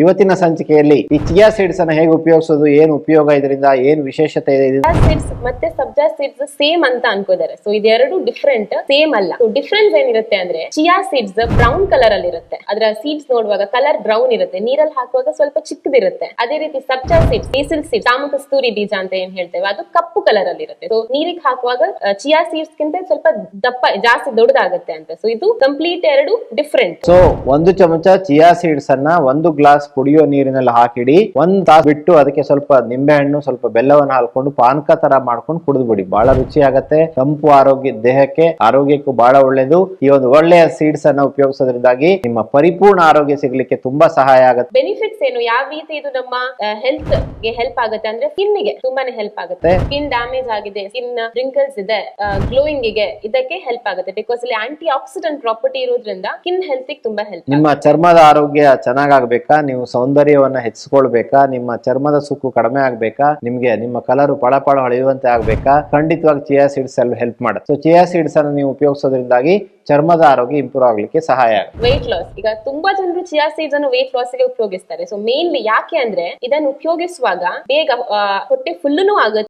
ಇವತ್ತಿನ ಸಂಚಿಕೆಯಲ್ಲಿ ಈ ಚಿಯಾ ಸೀಡ್ಸ್ ಅನ್ನ ಹೇಗೆ ಉಪಯೋಗಿಸೋದು ಏನು ಉಪಯೋಗ ಇದರಿಂದ ಏನು ವಿಶೇಷತೆ ಇದೆ ಸೀಡ್ಸ್ ಮತ್ತೆ ಸಬ್ಜಾ ಸೀಡ್ಸ್ ಸೇಮ್ ಅಂತ ಅನ್ಕೋತಾರೆ ಸೊ ಇದೆರಡು ಡಿಫ್ರೆಂಟ್ ಸೇಮ್ ಅಲ್ಲ. ಸೊ ಡಿಫ್ರೆನ್ಸ್ ಏನಿರುತ್ತೆ ಅಂದ್ರೆ ಚಿಯಾ ಸೀಡ್ಸ್ ಬ್ರೌನ್ ಕಲರ್ ಅಲ್ಲಿ ಇರುತ್ತೆ. ಅದರ ಸೀಡ್ಸ್ ನೋಡುವಾಗ ಕಲರ್ ಬ್ರೌನ್ ಇರುತ್ತೆ. ನೀರಲ್ಲಿ ಹಾಕುವಾಗ ಸ್ವಲ್ಪ ಚಿಕ್ಕದಿರುತ್ತೆ. ಅದೇ ರೀತಿ ಸಬ್ಜಾ ಸೀಡ್ಸ್ ಬೇಸಿಲ್ ಸೀಡ್ಸ್ ಸಾಮ ಕಸ್ತೂರಿ ಬೀಜ ಅಂತ ಏನ್ ಹೇಳ್ತೇವೆ ಅದು ಕಪ್ಪು ಕಲರ್ ಅಲ್ಲಿ ಇರುತ್ತೆ. ಸೊ ನೀರಿಗೆ ಹಾಕುವಾಗ ಚಿಯಾ ಸೀಡ್ಸ್ ಗಿಂತ ಸ್ವಲ್ಪ ದಪ್ಪ ಜಾಸ್ತಿ ದೊಡ್ಡದಾಗುತ್ತೆ ಅಂತ. ಸೊ ಇದು ಕಂಪ್ಲೀಟ್ ಎರಡು ಡಿಫ್ರೆಂಟ್ ಸೊ ಒಂದು ಚಮಚ ಚಿಯಾ ಸೀಡ್ಸ್ ಅನ್ನ ಒಂದು ಗ್ಲಾಸ್ ಕುಡಿಯೋ ನೀರಿನಲ್ಲಿ ಹಾಕಿಡಿ. ಒಂದ್ ತಾಸು ಬಿಟ್ಟು ಅದಕ್ಕೆ ಸ್ವಲ್ಪ ನಿಂಬೆಹಣ್ಣು ಸ್ವಲ್ಪ ಬೆಲ್ಲವನ್ನ ಹಾಕೊಂಡು ಪಾನಕ ತರ ಮಾಡ್ಕೊಂಡು ಕುಡಿದ್ಬಿಡಿ. ಬಹಳ ರುಚಿ ಆಗತ್ತೆ. ತಂಪು ಆರೋಗ್ಯ ದೇಹಕ್ಕೆ ಆರೋಗ್ಯಕ್ಕೂ ಬಹಳ ಒಳ್ಳೇದು. ಈ ಒಂದು ಒಳ್ಳೆಯ ಸೀಡ್ಸ್ ಅನ್ನ ಉಪಯೋಗಿಸೋದ್ರಿಂದಾಗಿ ನಿಮ್ಮ ಪರಿಪೂರ್ಣ ಆರೋಗ್ಯ ಸಿಗ್ಲಿಕ್ಕೆ ತುಂಬಾ ಸಹಾಯ ಆಗುತ್ತೆ. ಬೆನಿಫಿಟ್ಸ್ ಏನು? ಯಾವ ರೀತಿ ಇದು ನಮ್ಮ ಹೆಲ್ತ್ಗೆ ಹೆಲ್ಪ್ ಆಗುತ್ತೆ ಅಂದ್ರೆ ಸ್ಕಿನ್ಗೆ ತುಂಬಾನೇ ಹೆಲ್ಪ್ ಆಗುತ್ತೆ. ಸ್ಕಿನ್ ಡ್ಯಾಮೇಜ್ ಆಗಿದೆ ಸ್ಕಿನ್ ರಿಂಕಲ್ಸ್ ಇದೆ ಗ್ಲೋಯಿಂಗ್ಗೆ ಇದಕ್ಕೆ ಹೆಲ್ಪ್ ಆಗುತ್ತೆ. ಬಿಕಾಸ್ ಇಲ್ಲಿ ಆಂಟಿ ಆಕ್ಸಿಡೆಂಟ್ ಪ್ರಾಪರ್ಟಿ ಇರೋದ್ರಿಂದ ಸ್ಕಿನ್ ಹೆಲ್ತ್ ತುಂಬಾ ಹೆಲ್ಪ್ ನಿಮ್ಮ ಚರ್ಮದ ಆರೋಗ್ಯ ಚೆನ್ನಾಗಾಗ್ಬೇಕಾ? ನೀವು ಸೌಂದರ್ಯವನ್ನ ಹೆಚ್ಚಿಸ್ಕೊಳ್ಬೇಕಾ? ನಿಮ್ಮ ಚರ್ಮದ ಸುಕ್ಕು ಕಡಿಮೆ ಆಗ್ಬೇಕಾ? ನಿಮ್ಗೆ ನಿಮ್ಮ ಕಲರ್ ಪಳ ಪಳ ಹೊಳೆಯುವಂತೆ ಆಗ್ಬೇಕಾ? ಖಂಡಿತವಾಗಿ ಚಿಯಾ ಸೀಡ್ಸ್ ಅಲ್ಲಿ ಹೆಲ್ಪ್ ಮಾಡುತ್ತೆ ಸೊ ಚಿಯಾ ಸೀಡ್ಸ್ ಅನ್ನು ನೀವು ಉಪಯೋಗಿಸೋದ್ರಿಂದಾಗಿ ಚರ್ಮದ ಆರೋಗ್ಯ ಇಂಪ್ರೂವ್ ಆಗ್ಲಿಕ್ಕೆ ಸಹಾಯ ಆಗುತ್ತೆ. ಲಾಸ್ ಈಗ ತುಂಬಾ ಜನರು ಚಿಯಾ ಸೀಡ್ಸ್ ಅನ್ನು ವೆಯ್ಟ್ ಲಾಸ್ಗೆ ಉಪಯೋಗಿಸ್ತಾರೆ. ಸೊ ಮೇನ್ಲಿ ಯಾಕೆ ಅಂದ್ರೆ ಇದನ್ನು ಉಪಯೋಗಿಸುವಾಗ ಬೇಗ ಹೊಟ್ಟೆ ಫುಲ್ಲು ಆಗುತ್ತೆ.